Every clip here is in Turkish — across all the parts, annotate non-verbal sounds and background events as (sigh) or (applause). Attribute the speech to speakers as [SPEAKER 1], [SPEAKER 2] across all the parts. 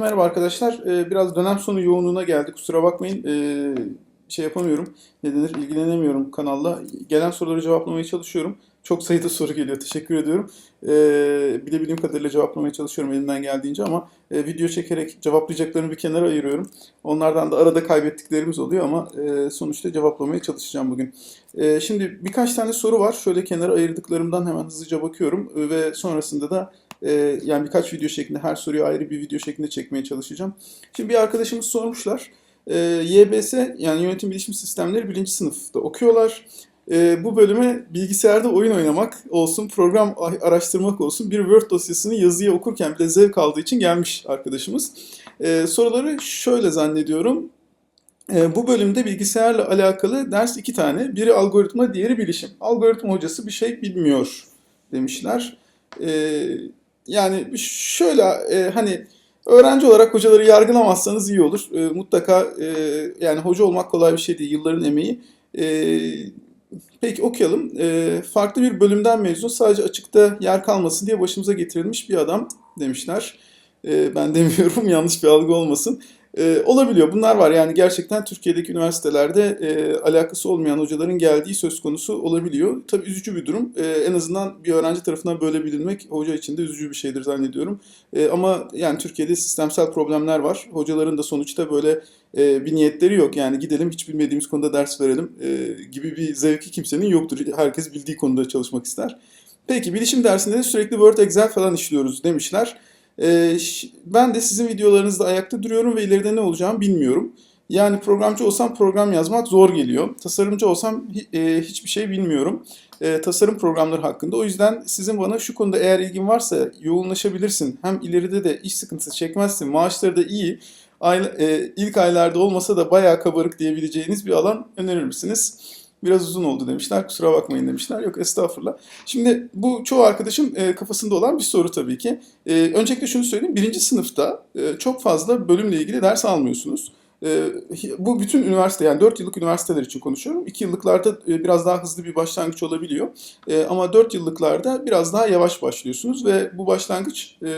[SPEAKER 1] Merhaba arkadaşlar. Ee, Biraz dönem sonu yoğunluğuna geldik. Kusura bakmayın. Ee, Şey yapamıyorum. Ne denir? İlgilenemiyorum kanalla. Gelen soruları cevaplamaya çalışıyorum. Çok sayıda soru geliyor. Teşekkür ediyorum. Ee, Bilebildiğim kadarıyla cevaplamaya çalışıyorum elimden geldiğince ama e, video çekerek cevaplayacaklarımı bir kenara ayırıyorum. Onlardan da arada kaybettiklerimiz oluyor ama e, sonuçta cevaplamaya çalışacağım bugün. Şimdi birkaç tane soru var. Şöyle kenara ayırdıklarımdan hemen hızlıca bakıyorum ve sonrasında da ee, yani birkaç video şeklinde her soruyu ayrı bir video şeklinde çekmeye çalışacağım. Şimdi bir arkadaşımız sormuşlar. Ee, YBS yani Yönetim Bilişim Sistemleri birinci sınıfta okuyorlar. Ee, bu bölüme bilgisayarda oyun oynamak olsun, program araştırmak olsun bir Word dosyasını yazıya okurken bile zevk aldığı için gelmiş arkadaşımız. Soruları şöyle zannediyorum. Ee, bu bölümde bilgisayarla alakalı ders iki tane. Biri algoritma, diğeri bilişim. Algoritma hocası bir şey bilmiyor demişler. Ee, yani şöyle e, hani öğrenci olarak hocaları yargılamazsanız iyi olur. E, mutlaka e, yani hoca olmak kolay bir şey değil. Yılların emeği. E, peki okuyalım. E, farklı bir bölümden mezun sadece açıkta yer kalmasın diye başımıza getirilmiş bir adam demişler. E, ben (laughs) demiyorum yanlış bir algı olmasın. E, olabiliyor. Bunlar var. Yani gerçekten Türkiye'deki üniversitelerde e, alakası olmayan hocaların geldiği söz konusu olabiliyor. Tabii üzücü bir durum. E, en azından bir öğrenci tarafından böyle bilinmek hoca için de üzücü bir şeydir zannediyorum. E, ama yani Türkiye'de sistemsel problemler var. Hocaların da sonuçta böyle e, bir niyetleri yok. Yani gidelim hiç bilmediğimiz konuda ders verelim e, gibi bir zevki kimsenin yoktur. Herkes bildiği konuda çalışmak ister. Peki bilişim dersinde de sürekli Word, Excel falan işliyoruz demişler. Ee, ben de sizin videolarınızda ayakta duruyorum ve ileride ne olacağımı bilmiyorum. Yani programcı olsam program yazmak zor geliyor. Tasarımcı olsam e, hiçbir şey bilmiyorum. E, tasarım programları hakkında. O yüzden sizin bana şu konuda eğer ilgin varsa yoğunlaşabilirsin. Hem ileride de iş sıkıntısı çekmezsin. Maaşları da iyi. E, ilk aylarda olmasa da bayağı kabarık diyebileceğiniz bir alan önerir misiniz? Biraz uzun oldu demişler. Kusura bakmayın demişler. Yok estağfurullah. Şimdi bu çoğu arkadaşım e, kafasında olan bir soru tabii ki. E, öncelikle şunu söyleyeyim. Birinci sınıfta e, çok fazla bölümle ilgili ders almıyorsunuz. E, bu bütün üniversite yani 4 yıllık üniversiteler için konuşuyorum. 2 yıllıklarda e, biraz daha hızlı bir başlangıç olabiliyor. E, ama 4 yıllıklarda biraz daha yavaş başlıyorsunuz ve bu başlangıç e,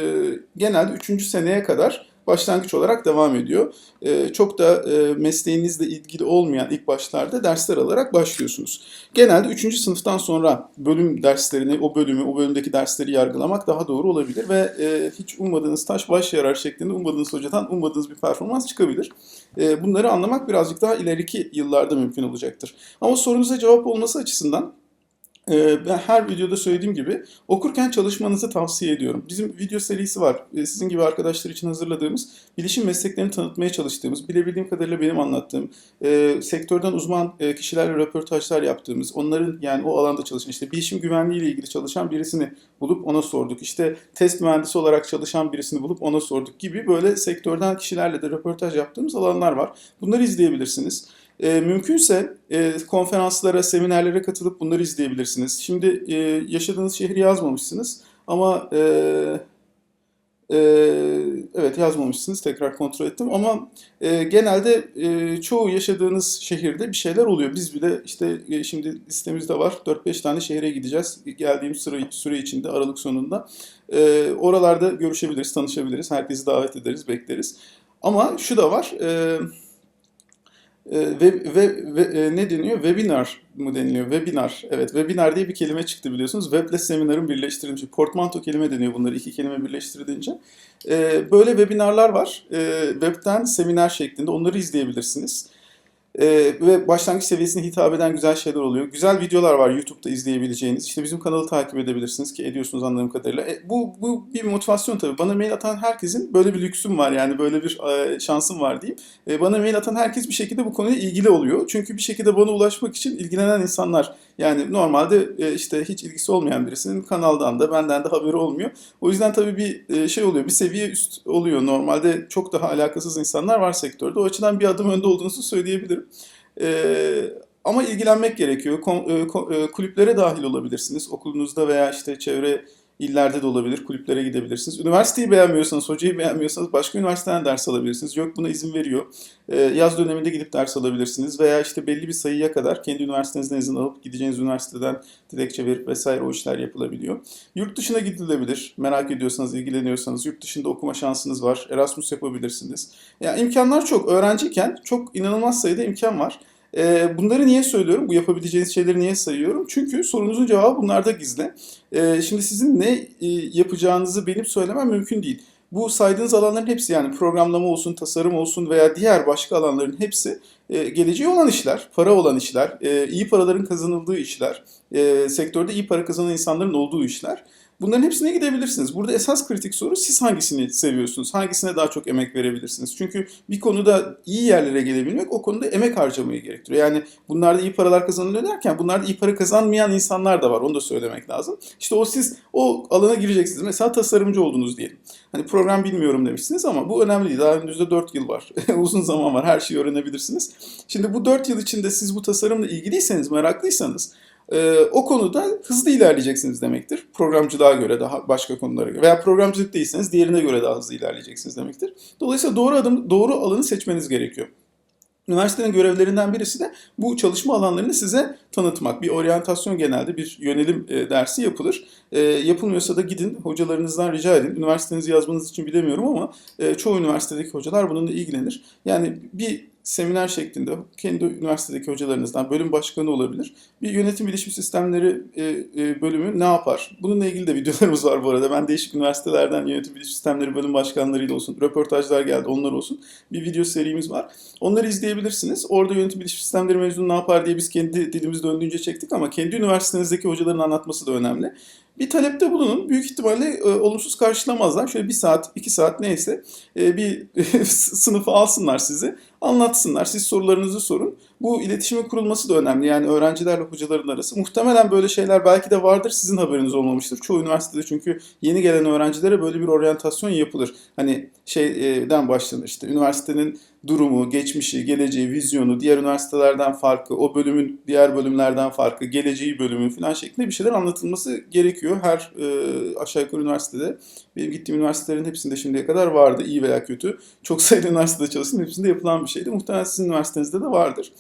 [SPEAKER 1] genelde 3. seneye kadar başlangıç olarak devam ediyor. E, çok da e, mesleğinizle ilgili olmayan ilk başlarda dersler alarak başlıyorsunuz. Genelde 3. sınıftan sonra bölüm derslerini, o bölümü, o bölümdeki dersleri yargılamak daha doğru olabilir ve e, hiç ummadığınız taş baş yarar şeklinde ummadığınız hocadan ummadığınız bir performans çıkabilir. E, bunları anlamak birazcık daha ileriki yıllarda mümkün olacaktır. Ama sorunuza cevap olması açısından ben her videoda söylediğim gibi okurken çalışmanızı tavsiye ediyorum. Bizim video serisi var. Ee, sizin gibi arkadaşlar için hazırladığımız, bilişim mesleklerini tanıtmaya çalıştığımız, bilebildiğim kadarıyla benim anlattığım, e, sektörden uzman e, kişilerle röportajlar yaptığımız, onların yani o alanda çalışan, işte bilişim güvenliği ile ilgili çalışan birisini bulup ona sorduk. İşte test mühendisi olarak çalışan birisini bulup ona sorduk gibi böyle sektörden kişilerle de röportaj yaptığımız alanlar var. Bunları izleyebilirsiniz. E, mümkünse e, konferanslara, seminerlere katılıp bunları izleyebilirsiniz. Şimdi e, yaşadığınız şehri yazmamışsınız ama e, e, evet yazmamışsınız tekrar kontrol ettim ama e, genelde e, çoğu yaşadığınız şehirde bir şeyler oluyor. Biz bile işte e, şimdi listemizde var 4-5 tane şehre gideceğiz geldiğim süre, süre içinde Aralık sonunda. E, oralarda görüşebiliriz, tanışabiliriz, herkesi davet ederiz, bekleriz. Ama şu da var... E, ve, ve, ve ne deniyor? Webinar mı deniliyor? Webinar. Evet, webinar diye bir kelime çıktı biliyorsunuz. Web ile seminarın birleştirilmiş. Portmanto kelime deniyor bunları iki kelime birleştirilince. E, böyle webinarlar var. E, webten seminer şeklinde. Onları izleyebilirsiniz. Ee, ve başlangıç seviyesine hitap eden güzel şeyler oluyor. Güzel videolar var YouTube'da izleyebileceğiniz. İşte bizim kanalı takip edebilirsiniz ki ediyorsunuz anladığım kadarıyla. E, bu, bu bir motivasyon tabii. Bana mail atan herkesin böyle bir lüksüm var yani böyle bir e, şansım var diyeyim. E, bana mail atan herkes bir şekilde bu konuyla ilgili oluyor. Çünkü bir şekilde bana ulaşmak için ilgilenen insanlar. Yani normalde e, işte hiç ilgisi olmayan birisinin kanaldan da benden de haberi olmuyor. O yüzden tabii bir e, şey oluyor. Bir seviye üst oluyor. Normalde çok daha alakasız insanlar var sektörde. O açıdan bir adım önde olduğunuzu söyleyebilirim. Ee, ama ilgilenmek gerekiyor. Kom, e, e, kulüplere dahil olabilirsiniz. Okulunuzda veya işte çevre illerde de olabilir. Kulüplere gidebilirsiniz. Üniversiteyi beğenmiyorsanız, hocayı beğenmiyorsanız başka üniversiteden ders alabilirsiniz. Yok buna izin veriyor. Ee, yaz döneminde gidip ders alabilirsiniz. Veya işte belli bir sayıya kadar kendi üniversitenizden izin alıp gideceğiniz üniversiteden dilekçe verip vesaire o işler yapılabiliyor. Yurt dışına gidilebilir. Merak ediyorsanız, ilgileniyorsanız yurt dışında okuma şansınız var. Erasmus yapabilirsiniz. Yani imkanlar çok. Öğrenciyken çok inanılmaz sayıda imkan var. Ee, bunları niye söylüyorum? Bu yapabileceğiniz şeyleri niye sayıyorum? Çünkü sorunuzun cevabı bunlarda gizli. Ee, şimdi sizin ne e, yapacağınızı benim söylemem mümkün değil. Bu saydığınız alanların hepsi yani programlama olsun, tasarım olsun veya diğer başka alanların hepsi e, geleceği olan işler, para olan işler, e, iyi paraların kazanıldığı işler, e, sektörde iyi para kazanan insanların olduğu işler. Bunların hepsine gidebilirsiniz. Burada esas kritik soru siz hangisini seviyorsunuz? Hangisine daha çok emek verebilirsiniz? Çünkü bir konuda iyi yerlere gelebilmek o konuda emek harcamayı gerektiriyor. Yani bunlarda iyi paralar kazanılıyor derken bunlarda iyi para kazanmayan insanlar da var. Onu da söylemek lazım. İşte o siz o alana gireceksiniz. Mesela tasarımcı oldunuz diyelim. Hani program bilmiyorum demişsiniz ama bu önemli değil. Daha önünüzde 4 yıl var. (laughs) Uzun zaman var. Her şeyi öğrenebilirsiniz. Şimdi bu 4 yıl içinde siz bu tasarımla ilgiliyseniz, meraklıysanız e, o konuda hızlı ilerleyeceksiniz demektir. Programcılığa göre daha başka konulara göre veya programcılık değilseniz diğerine göre daha hızlı ilerleyeceksiniz demektir. Dolayısıyla doğru adım doğru alanı seçmeniz gerekiyor. Üniversitenin görevlerinden birisi de bu çalışma alanlarını size tanıtmak. Bir oryantasyon genelde bir yönelim e, dersi yapılır. E, yapılmıyorsa da gidin hocalarınızdan rica edin. Üniversitenizi yazmanız için bilemiyorum ama e, çoğu üniversitedeki hocalar bununla ilgilenir. Yani bir seminer şeklinde kendi üniversitedeki hocalarınızdan bölüm başkanı olabilir. Bir yönetim bilişim sistemleri e, e, bölümü ne yapar? Bununla ilgili de videolarımız var bu arada. Ben değişik üniversitelerden yönetim bilişim sistemleri bölüm başkanlarıyla olsun, röportajlar geldi onlar olsun. Bir video serimiz var. Onları izleyebilirsiniz. Orada yönetim bilişim sistemleri mezunu ne yapar diye biz kendi dilimiz döndüğünce çektik ama kendi üniversitenizdeki hocaların anlatması da önemli. Bir talepte bulunun. Büyük ihtimalle e, olumsuz karşılamazlar. Şöyle bir saat, iki saat neyse e, bir (laughs) sınıfı alsınlar sizi. Anlatsınlar. Siz sorularınızı sorun. Bu iletişimin kurulması da önemli. Yani öğrencilerle hocaların arası. Muhtemelen böyle şeyler belki de vardır. Sizin haberiniz olmamıştır. Çoğu üniversitede çünkü yeni gelen öğrencilere böyle bir oryantasyon yapılır. Hani şeyden başlanır işte üniversitenin durumu, geçmişi, geleceği, vizyonu, diğer üniversitelerden farkı, o bölümün diğer bölümlerden farkı, geleceği bölümü falan şeklinde bir şeyler anlatılması gerekiyor. Her e, aşağı yukarı üniversitede, benim gittiğim üniversitelerin hepsinde şimdiye kadar vardı, iyi veya kötü. Çok sayıda (laughs) üniversitede çalıştım, hepsinde yapılan bir şeydi. Muhtemelen sizin üniversitenizde de vardır.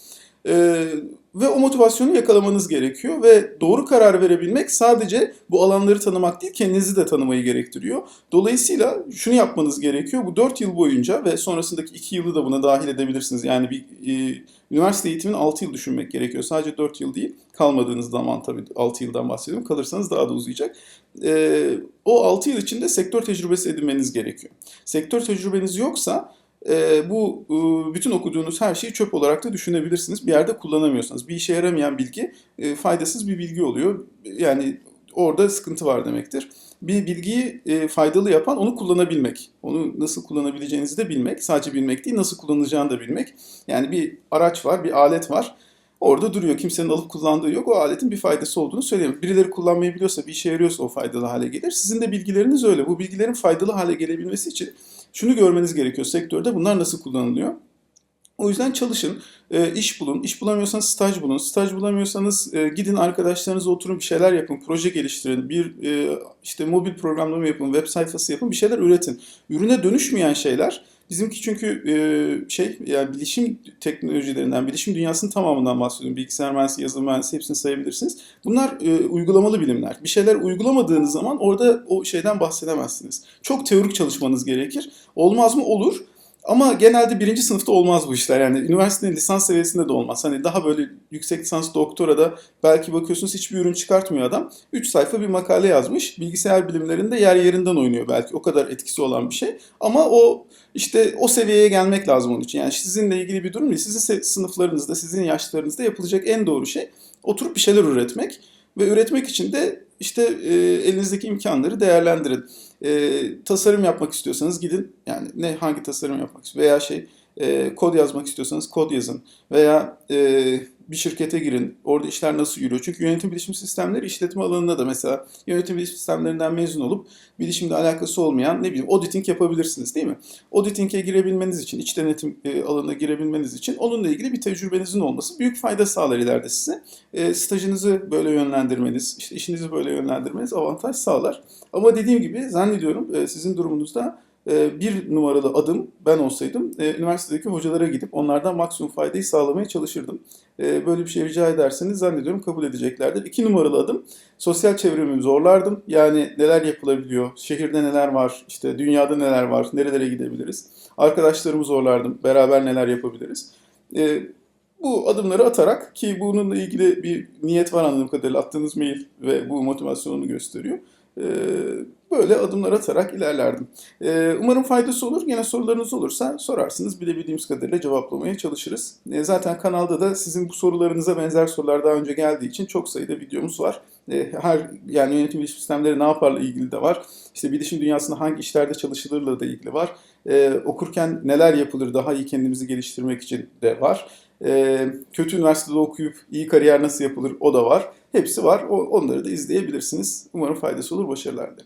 [SPEAKER 1] Ee, ve o motivasyonu yakalamanız gerekiyor ve doğru karar verebilmek sadece bu alanları tanımak değil kendinizi de tanımayı gerektiriyor. Dolayısıyla şunu yapmanız gerekiyor. Bu 4 yıl boyunca ve sonrasındaki 2 yılı da buna dahil edebilirsiniz. Yani bir e, üniversite eğitimini 6 yıl düşünmek gerekiyor. Sadece 4 yıl değil. Kalmadığınız zaman tabii 6 yıldan bahsediyorum. Kalırsanız daha da uzayacak. E, o 6 yıl içinde sektör tecrübesi edinmeniz gerekiyor. Sektör tecrübeniz yoksa e, bu e, bütün okuduğunuz her şeyi çöp olarak da düşünebilirsiniz. Bir yerde kullanamıyorsanız. Bir işe yaramayan bilgi e, faydasız bir bilgi oluyor. Yani orada sıkıntı var demektir. Bir bilgiyi e, faydalı yapan onu kullanabilmek. Onu nasıl kullanabileceğinizi de bilmek. Sadece bilmek değil, nasıl kullanacağını da bilmek. Yani bir araç var, bir alet var. Orada duruyor. Kimsenin alıp kullandığı yok. O aletin bir faydası olduğunu söyleyemem. Birileri kullanmayı biliyorsa, bir işe yarıyorsa o faydalı hale gelir. Sizin de bilgileriniz öyle. Bu bilgilerin faydalı hale gelebilmesi için şunu görmeniz gerekiyor sektörde bunlar nasıl kullanılıyor. O yüzden çalışın, e, iş bulun. İş bulamıyorsanız staj bulun. Staj bulamıyorsanız e, gidin arkadaşlarınızla oturun bir şeyler yapın, proje geliştirin, bir e, işte mobil programlama yapın, web sayfası yapın, bir şeyler üretin. Ürüne dönüşmeyen şeyler Bizimki çünkü e, şey yani bilişim teknolojilerinden, bilişim dünyasının tamamından bahsediyorum. Bilgisayar mühendisi, yazılım mühendisi hepsini sayabilirsiniz. Bunlar e, uygulamalı bilimler. Bir şeyler uygulamadığınız zaman orada o şeyden bahsedemezsiniz. Çok teorik çalışmanız gerekir. Olmaz mı? Olur. Ama genelde birinci sınıfta olmaz bu işler. Yani üniversitenin lisans seviyesinde de olmaz. Hani daha böyle yüksek lisans doktora da belki bakıyorsunuz hiçbir ürün çıkartmıyor adam. 3 sayfa bir makale yazmış. Bilgisayar bilimlerinde yer yerinden oynuyor belki. O kadar etkisi olan bir şey. Ama o işte o seviyeye gelmek lazım onun için. Yani sizinle ilgili bir durum değil. Sizin sınıflarınızda, sizin yaşlarınızda yapılacak en doğru şey oturup bir şeyler üretmek. Ve üretmek için de işte elinizdeki imkanları değerlendirin. E, tasarım yapmak istiyorsanız gidin. Yani ne hangi tasarım yapmak veya şey e, kod yazmak istiyorsanız kod yazın. Veya e, bir şirkete girin. Orada işler nasıl yürüyor? Çünkü yönetim bilişim sistemleri işletme alanında da mesela yönetim bilişim sistemlerinden mezun olup bilişimle alakası olmayan ne bileyim auditing yapabilirsiniz değil mi? Auditing'e girebilmeniz için, iç denetim e, alanına girebilmeniz için onunla ilgili bir tecrübenizin olması büyük fayda sağlar ileride size. E, stajınızı böyle yönlendirmeniz, işte işinizi böyle yönlendirmeniz avantaj sağlar. Ama dediğim gibi zannediyorum e, sizin durumunuzda bir numaralı adım ben olsaydım e, üniversitedeki hocalara gidip onlardan maksimum faydayı sağlamaya çalışırdım. E, Böyle bir şey rica ederseniz zannediyorum kabul edeceklerdir. İki numaralı adım sosyal çevremi zorlardım. Yani neler yapılabiliyor, şehirde neler var, işte dünyada neler var, nerelere gidebiliriz. Arkadaşlarımı zorlardım, beraber neler yapabiliriz. E, Bu adımları atarak ki bununla ilgili bir niyet var anladığım kadarıyla attığınız mail ve bu motivasyonunu gösteriyor. E, Böyle adımlar atarak ilerlerdim. Ee, Umarım faydası olur. Yine sorularınız olursa sorarsınız. Bilebildiğimiz kadarıyla cevaplamaya çalışırız. Ee, Zaten kanalda da sizin bu sorularınıza benzer sorular daha önce geldiği için çok sayıda videomuz var. Ee, Her yani yönetim bilişim sistemleri ne yaparla ilgili de var. İşte bilişim dünyasında hangi işlerde çalışılırla da ilgili var. Ee, Okurken neler yapılır daha iyi kendimizi geliştirmek için de var. Ee, Kötü üniversitede okuyup iyi kariyer nasıl yapılır o da var. Hepsi var. O- Onları da izleyebilirsiniz. Umarım faydası olur. Başarılar dilerim.